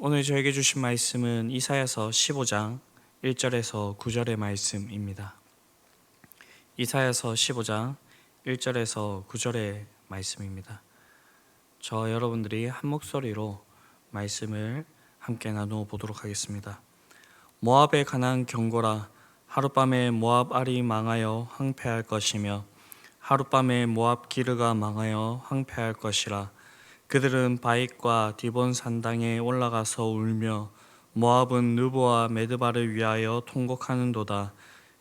오늘 저에게 주신 말씀은 이사야서 15장 1절에서 9절의 말씀입니다. 이사야서 15장 1절에서 9절의 말씀입니다. 저 여러분들이 한 목소리로 말씀을 함께 나누어 보도록 하겠습니다. 모압에 관한 경고라 하룻밤에 모압 알이 망하여 황폐할 것이며 하룻밤에 모압 기르가 망하여 황폐할 것이라 그들은 바익과 디본 산당에 올라가서 울며 모압은 느보와 메드바를 위하여 통곡하는도다.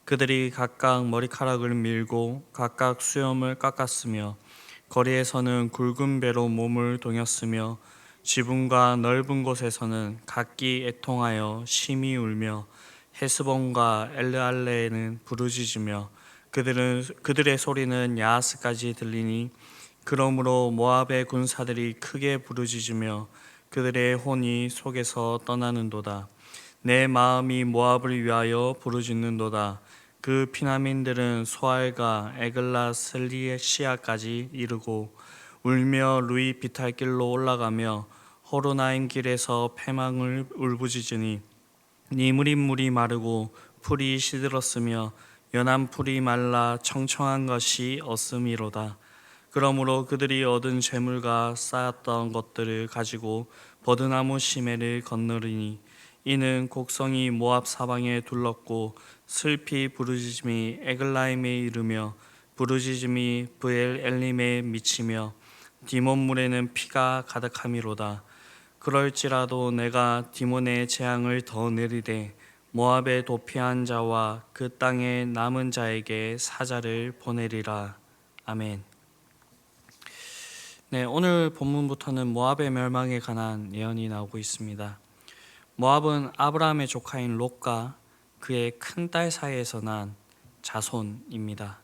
그들이 각각 머리카락을 밀고 각각 수염을 깎았으며 거리에서는 굵은 배로 몸을 동였으며 지붕과 넓은 곳에서는 각기 애통하여 심히 울며 헤스본과 엘르알레에는 부르짖으며 그들은 그들의 소리는 야하스까지 들리니 그러므로 모압의 군사들이 크게 부르짖으며 그들의 혼이 속에서 떠나는도다. 내 마음이 모압을 위하여 부르짖는도다. 그 피난민들은 소알과 에글라 슬리시아까지 이르고 울며 루이 비탈길로 올라가며 호로나임 길에서 패망을 울부짖으니 니무린 물이 마르고 풀이 시들었으며 연한 풀이 말라 청청한 것이 없음이로다 그러므로 그들이 얻은 재물과 쌓았던 것들을 가지고 버드나무 시매를 건너리니 이는 곡성이 모압 사방에 둘렀고 슬피 부르짖음이 에글라임에 이르며 부르짖음이 브엘 엘림에 미치며 디몬물에는 피가 가득함이로다 그럴지라도 내가 디몬의 재앙을 더 내리되 모압에 도피한 자와 그 땅에 남은 자에게 사자를 보내리라 아멘. 네, 오늘 본문부터는 모압의 멸망에 관한 예언이 나오고 있습니다. 모압은 아브라함의 조카인 롯과 그의 큰 딸 사이에서 난 자손입니다.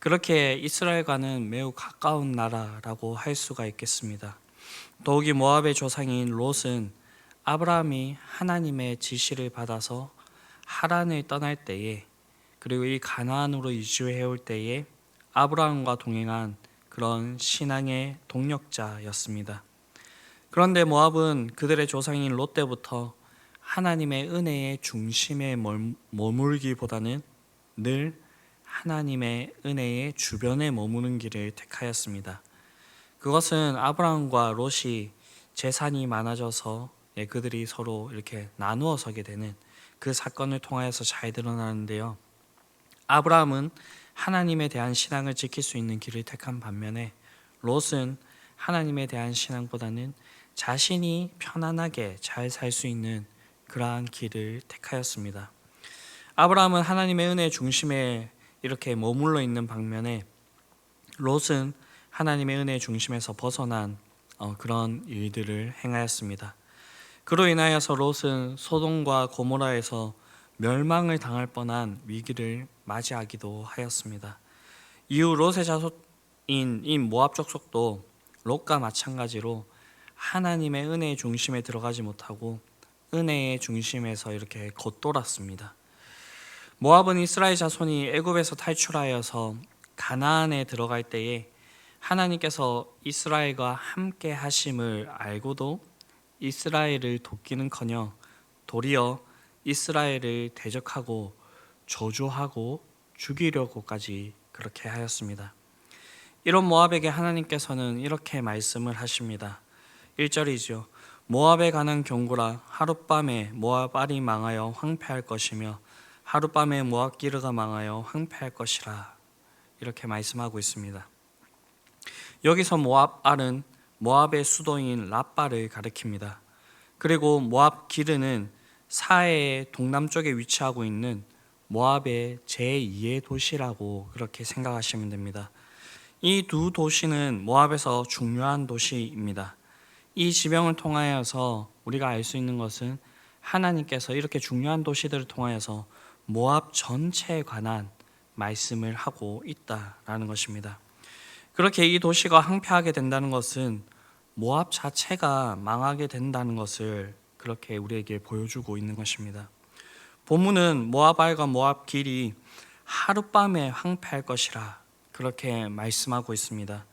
그렇게 이스라엘과는 매우 가까운 나라라고 할 수가 있겠습니다. 더욱이 모압의 조상인 롯은 아브라함이 하나님의 지시를 받아서 하란을 떠날 때에 그리고 이 가나안으로 이주해 올 때에 아브라함과 동행한 그런 신앙의 동력자였습니다. 그런데 모압은 그들의 조상인 롯 때부터 하나님의 은혜의 중심에 머물기보다는 늘 하나님의 은혜의 주변에 머무는 길을 택하였습니다. 그것은 아브라함과 롯이 재산이 많아져서 예, 그들이 서로 이렇게 나누어 서게 되는 그 사건을 통하여서 잘 드러나는데요. 아브라함은 하나님에 대한 신앙을 지킬 수 있는 길을 택한 반면에 롯은 하나님에 대한 신앙보다는 자신이 편안하게 잘 살 수 있는 그러한 길을 택하였습니다. 아브라함은 하나님의 은혜 중심에 이렇게 머물러 있는 방면에 롯은 하나님의 은혜 중심에서 벗어난 어, 그런 일들을 행하였습니다. 그로 인하여서 롯은 소돔과 고모라에서 멸망을 당할 뻔한 위기를 맞이하기도 하였습니다. 이후 롯의 자손인 이 모압 족속도 롯과 마찬가지로 하나님의 은혜의 중심에 들어가지 못하고 은혜의 중심에서 이렇게 겉돌았습니다. 모압은 이스라엘 자손이 애굽에서 탈출하여서 가나안에 들어갈 때에 하나님께서 이스라엘과 함께 하심을 알고도 이스라엘을 돕기는커녕 도리어 이스라엘을 대적하고 저주하고 죽이려고까지 그렇게 하였습니다. 이런 모압에게 하나님께서는 이렇게 말씀을 하십니다. 1절이죠. 모압에 관한 경고라 하룻밤에 모압 알이 망하여 황폐할 것이며 하룻밤에 모압 기르가 망하여 황폐할 것이라 이렇게 말씀하고 있습니다. 여기서 모압 알은 모압의 수도인 라빠를 가리킵니다. 그리고 모압 기르는 사해의 동남쪽에 위치하고 있는 모압의 제2의 도시라고 그렇게 생각하시면 됩니다. 이 두 도시는 모압에서 중요한 도시입니다. 이 지명을 통하여서 우리가 알 수 있는 것은 하나님께서 이렇게 중요한 도시들을 통하여서 모압 전체에 관한 말씀을 하고 있다라는 것입니다. 그렇게 이 도시가 황폐하게 된다는 것은 모압 자체가 망하게 된다는 것을 그렇게 우리에게 보여주고 있는 것입니다. 본문은 모압알과 모압 길이 하룻밤에 황폐할 것이라 그렇게 말씀하고 있습니다.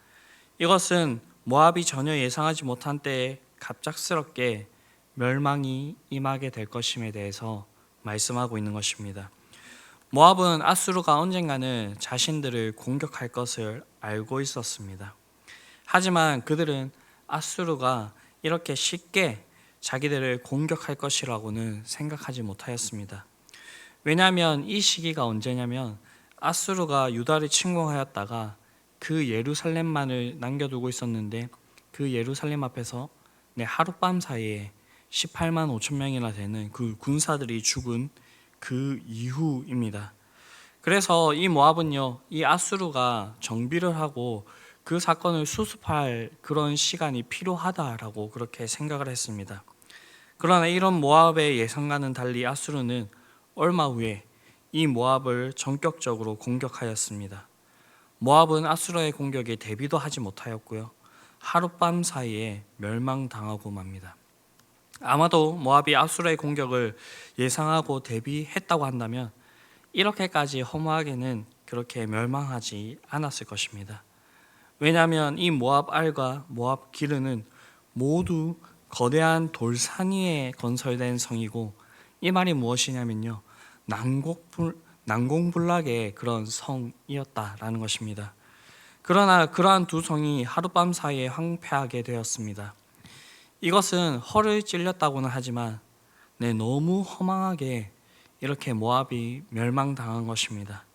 이것은 모압이 전혀 예상하지 못한 때에 갑작스럽게 멸망이 임하게 될 것임에 대해서 말씀하고 있는 것입니다. 모압은 아수르가 언젠가는 자신들을 공격할 것을 알고 있었습니다. 하지만 그들은 아수르가 이렇게 쉽게 자기들을 공격할 것이라고는 생각하지 못하였습니다. 왜냐하면 이 시기가 언제냐면 아수르가 유다를 침공하였다가 그 예루살렘만을 남겨두고 있었는데 그 예루살렘 앞에서 네, 하룻밤 사이에 18만 5천 명이나 되는 그 군사들이 죽은 그 이후입니다. 그래서 이 모압은요, 이 아수르가 정비를 하고 그 사건을 수습할 그런 시간이 필요하다라고 그렇게 생각을 했습니다. 그러나 이런 모압의 예상과는 달리 아수르는 얼마 후에 이 모압을 전격적으로 공격하였습니다. 모압은 아수르의 공격에 대비도 하지 못하였고요. 하룻밤 사이에 멸망당하고 맙니다. 아마도 모압이 아수르의 공격을 예상하고 대비했다고 한다면 이렇게까지 허무하게는 그렇게 멸망하지 않았을 것입니다. 왜냐하면 이 모압 알과 모압 기르는 모두 거대한 돌산 위에 건설된 성이고 이 말이 무엇이냐면요 난곡불, 난공불락의 그런 성이었다라는 것입니다. 그러나 그러한 두 성이 하룻밤 사이에 황폐하게 되었습니다. 이것은 허를 찔렸다고는 하지만 네, 너무 허망하게 이렇게 모압이 멸망당한 것입니다.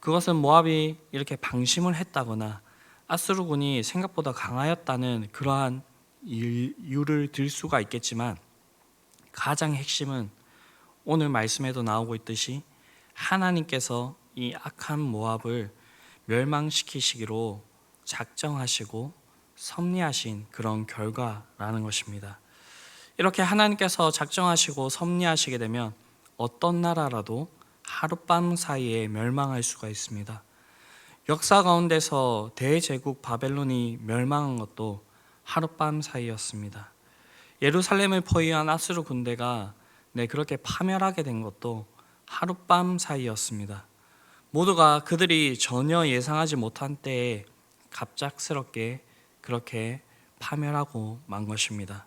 그것은 모압이 이렇게 방심을 했다거나 아스루군이 생각보다 강하였다는 그러한 이유를 들 수가 있겠지만 가장 핵심은 오늘 말씀에도 나오고 있듯이 하나님께서 이 악한 모압을 멸망시키시기로 작정하시고 섭리하신 그런 결과라는 것입니다. 이렇게 하나님께서 작정하시고 섭리하시게 되면 어떤 나라라도 하룻밤 사이에 멸망할 수가 있습니다. 역사 가운데서 대제국 바벨론이 멸망한 것도 하룻밤 사이였습니다. 예루살렘을 포위한 아수르 군대가 네, 그렇게 파멸하게 된 것도 하룻밤 사이였습니다. 모두가 그들이 전혀 예상하지 못한 때에 갑작스럽게 그렇게 파멸하고 만 것입니다.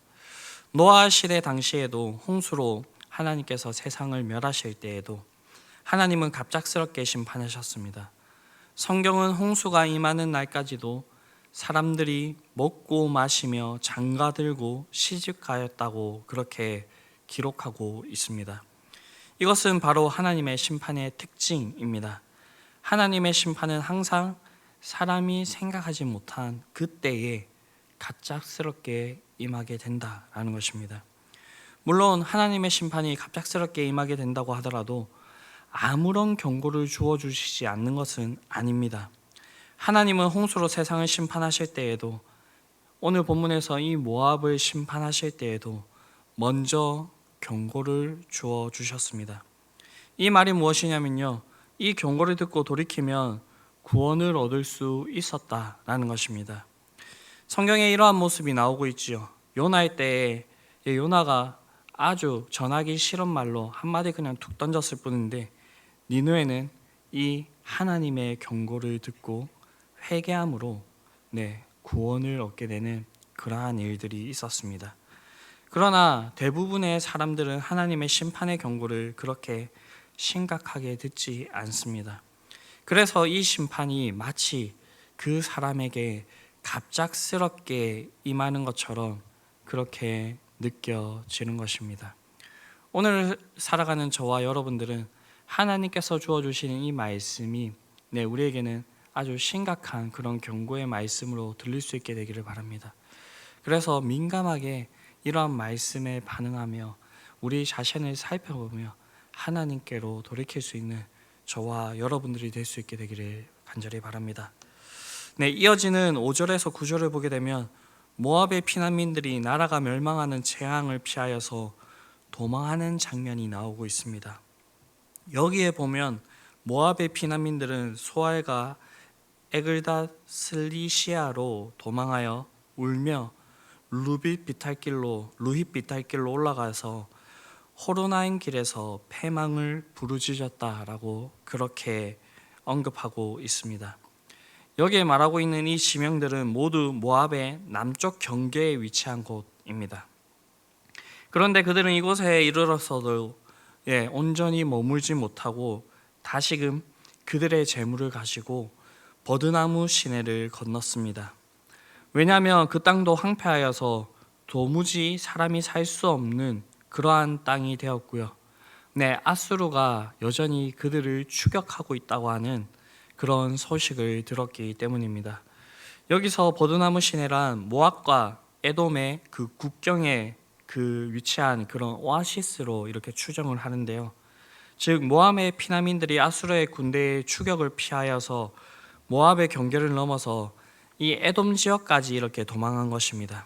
노아 시대 당시에도 홍수로 하나님께서 세상을 멸하실 때에도 하나님은 갑작스럽게 심판하셨습니다. 성경은 홍수가 임하는 날까지도 사람들이 먹고 마시며 장가 들고 시집 가였다고 그렇게 기록하고 있습니다. 이것은 바로 하나님의 심판의 특징입니다. 하나님의 심판은 항상 사람이 생각하지 못한 그때에 갑작스럽게 임하게 된다라는 것입니다. 물론 하나님의 심판이 갑작스럽게 임하게 된다고 하더라도 아무런 경고를 주어 주시지 않는 것은 아닙니다. 하나님은 홍수로 세상을 심판하실 때에도 오늘 본문에서 이 모압을 심판하실 때에도 먼저 경고를 주어 주셨습니다. 이 말이 무엇이냐면요. 이 경고를 듣고 돌이키면 구원을 얻을 수 있었다라는 것입니다. 성경에 이러한 모습이 나오고 있지요. 요나의 때에 요나가 아주 전하기 싫은 말로 한마디 그냥 툭 던졌을 뿐인데 니누에는 이 하나님의 경고를 듣고 회개함으로 네, 구원을 얻게 되는 그러한 일들이 있었습니다. 그러나 대부분의 사람들은 하나님의 심판의 경고를 그렇게 심각하게 듣지 않습니다. 그래서 이 심판이 마치 그 사람에게 갑작스럽게 임하는 것처럼 그렇게 느껴지는 것입니다. 오늘 살아가는 저와 여러분들은 하나님께서 주어 주시는 이 말씀이 네, 우리에게는 아주 심각한 그런 경고의 말씀으로 들릴 수 있게 되기를 바랍니다. 그래서 민감하게 이러한 말씀에 반응하며 우리 자신을 살펴보며 하나님께로 돌이킬 수 있는 저와 여러분들이 될 수 있게 되기를 간절히 바랍니다. 네, 이어지는 5절에서 9절을 보게 되면 모압의 피난민들이 나라가 멸망하는 재앙을 피하여서 도망하는 장면이 나오고 있습니다. 여기에 보면 모압의 피난민들은 소알과 에글다 슬리시아로 도망하여 울며 루빗 비탈길로 루힛 비탈길로 올라가서 호로나인 길에서 패망을 부르짖었다라고 그렇게 언급하고 있습니다. 여기에 말하고 있는 이 지명들은 모두 모압의 남쪽 경계에 위치한 곳입니다. 그런데 그들은 이곳에 이르러서도 예, 온전히 머물지 못하고 다시금 그들의 재물을 가지고 버드나무 시내를 건넜습니다. 왜냐하면 그 땅도 황폐하여서 도무지 사람이 살 수 없는 그러한 땅이 되었고요. 네, 아수르가 여전히 그들을 추격하고 있다고 하는 그런 소식을 들었기 때문입니다. 여기서 버드나무 시내란 모압과 에돔의 그 국경에 그 위치한 그런 오아시스로 이렇게 추정을 하는데요. 즉 모압의 피난민들이 아수르의 군대의 추격을 피하여서 모압의 경계를 넘어서 이 에돔 지역까지 이렇게 도망한 것입니다.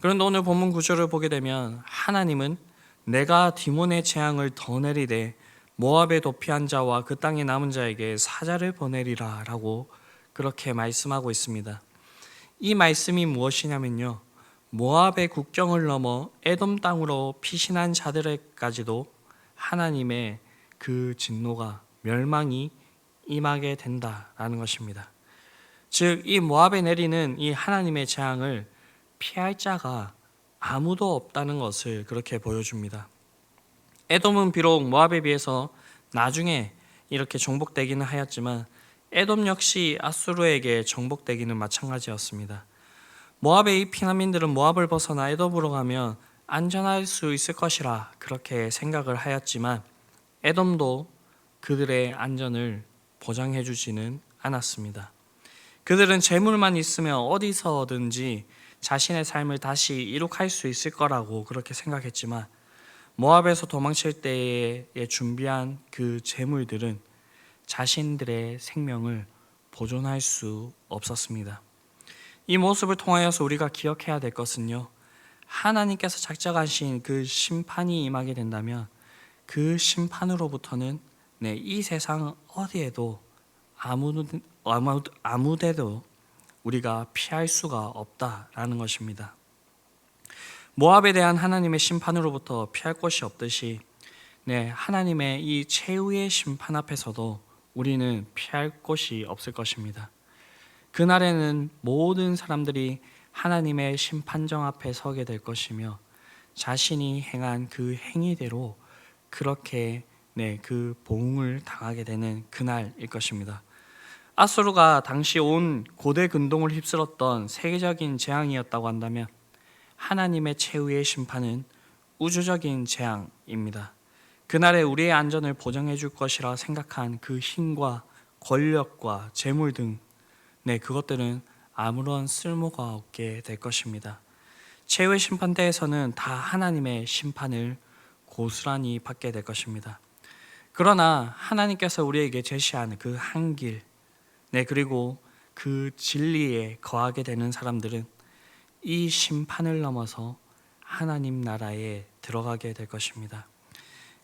그런데 오늘 본문 구조를 보게 되면 하나님은 내가 디몬의 재앙을 더 내리되 모압에 도피한 자와 그 땅에 남은 자에게 사자를 보내리라라고 그렇게 말씀하고 있습니다. 이 말씀이 무엇이냐면요. 모압의 국경을 넘어 에돔 땅으로 피신한 자들에까지도 하나님의 그 진노가 멸망이 임하게 된다라는 것입니다. 즉 이 모압에 내리는 이 하나님의 재앙을 피할 자가 아무도 없다는 것을 그렇게 보여줍니다. 에돔은 비록 모압에 비해서 나중에 이렇게 정복되기는 하였지만 에돔 역시 아수르에게 정복되기는 마찬가지였습니다. 모압의 이 피난민들은 모압을 벗어나 에돔으로 가면 안전할 수 있을 것이라 그렇게 생각을 하였지만 에돔도 그들의 안전을 보장해 주지는 않았습니다. 그들은 재물만 있으면 어디서든지 자신의 삶을 다시 이룩할 수 있을 거라고 그렇게 생각했지만 모압에서 도망칠 때에 준비한 그 재물들은 자신들의 생명을 보존할 수 없었습니다. 이 모습을 통하여서 우리가 기억해야 될 것은요. 하나님께서 작정하신 그 심판이 임하게 된다면 그 심판으로부터는 네, 이 세상 어디에도 아무 아무 아무데도 우리가 피할 수가 없다라는 것입니다. 모압에 대한 하나님의 심판으로부터 피할 곳이 없듯이 네, 하나님의 이 최후의 심판 앞에서도 우리는 피할 곳이 없을 것입니다. 그날에는 모든 사람들이 하나님의 심판정 앞에 서게 될 것이며 자신이 행한 그 행위대로 그렇게 네, 그 보응을 당하게 되는 그날일 것입니다. 아수르가 당시 온 고대 근동을 휩쓸었던 세계적인 재앙이었다고 한다면 하나님의 최후의 심판은 우주적인 재앙입니다. 그날에 우리의 안전을 보장해 줄 것이라 생각한 그 힘과 권력과 재물 등 네, 그것들은 아무런 쓸모가 없게 될 것입니다. 최후의 심판대에서는 다 하나님의 심판을 고스란히 받게 될 것입니다. 그러나 하나님께서 우리에게 제시한 그한 길, 네, 그리고 그 진리에 거하게 되는 사람들은 이 심판을 넘어서 하나님 나라에 들어가게 될 것입니다.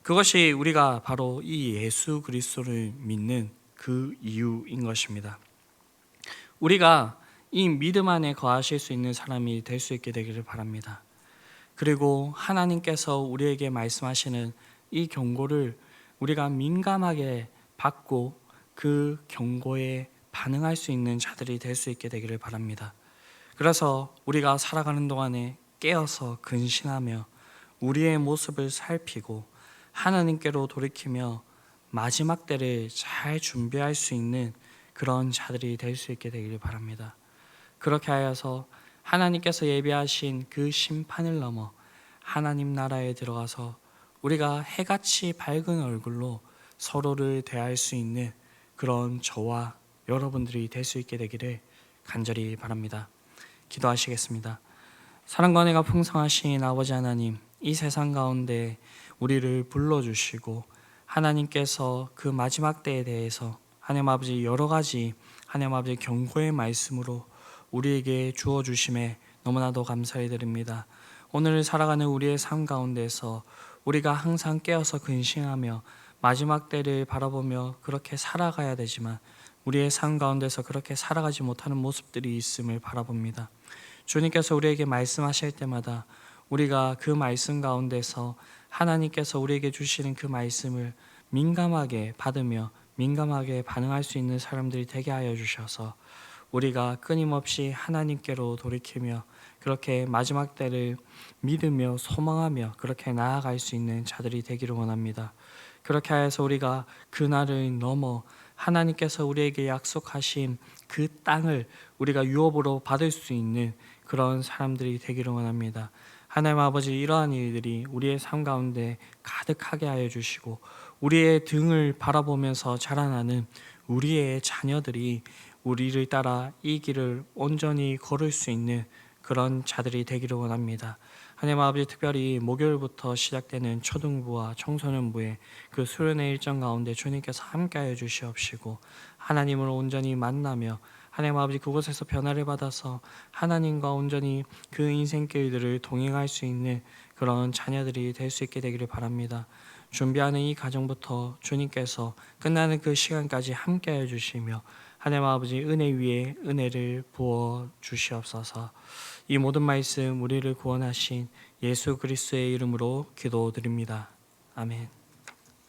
그것이 우리가 바로 이 예수 그리스도를 믿는 그 이유인 것입니다. 우리가 이 믿음 안에 거하실 수 있는 사람이 될 수 있게 되기를 바랍니다. 그리고 하나님께서 우리에게 말씀하시는 이 경고를 우리가 민감하게 받고 그 경고에 반응할 수 있는 자들이 될 수 있게 되기를 바랍니다. 그래서 우리가 살아가는 동안에 깨어서 근신하며 우리의 모습을 살피고 하나님께로 돌이키며 마지막 때를 잘 준비할 수 있는 그런 자들이 될 수 있게 되기를 바랍니다. 그렇게 하여서 하나님께서 예비하신 그 심판을 넘어 하나님 나라에 들어가서 우리가 해같이 밝은 얼굴로 서로를 대할 수 있는 그런 저와 여러분들이 될 수 있게 되기를 간절히 바랍니다. 기도하시겠습니다. 사랑과 은혜가 풍성하신 아버지 하나님, 이 세상 가운데 우리를 불러주시고 하나님께서 그 마지막 때에 대해서 하나님 아버지 여러 가지 하나님 아버지 경고의 말씀으로 우리에게 주어 주심에 너무나도 감사히 드립니다. 오늘 살아가는 우리의 삶 가운데서 우리가 항상 깨어서 근신하며 마지막 때를 바라보며 그렇게 살아가야 되지만 우리의 삶 가운데서 그렇게 살아가지 못하는 모습들이 있음을 바라봅니다. 주님께서 우리에게 말씀하실 때마다 우리가 그 말씀 가운데서 하나님께서 우리에게 주시는 그 말씀을 민감하게 받으며 민감하게 반응할 수 있는 사람들이 되게 하여 주셔서 우리가 끊임없이 하나님께로 돌이키며 그렇게 마지막 때를 믿으며 소망하며 그렇게 나아갈 수 있는 자들이 되기를 원합니다. 그렇게 하여서 우리가 그날을 넘어 하나님께서 우리에게 약속하신 그 땅을 우리가 유업으로 받을 수 있는 그런 사람들이 되기를 원합니다. 하나님 아버지 이러한 일들이 우리의 삶 가운데 가득하게 하여 주시고 우리의 등을 바라보면서 자라나는 우리의 자녀들이 우리를 따라 이 길을 온전히 걸을 수 있는 그런 자들이 되기를 원합니다. 하나님 아버지 특별히 목요일부터 시작되는 초등부와 청소년부의 그 수련의 일정 가운데 주님께서 함께하여 주시옵시고 하나님을 온전히 만나며 하나님 아버지 그곳에서 변화를 받아서 하나님과 온전히 그 인생길들을 동행할 수 있는 그런 자녀들이 될 수 있게 되기를 바랍니다. 준비하는 이 과정부터 주님께서 끝나는 그 시간까지 함께하여 주시며 하나님 아버지 은혜 위에 은혜를 부어 주시옵소서. 이 모든 말씀 우리를 구원하신 예수 그리스도의 이름으로 기도드립니다. 아멘.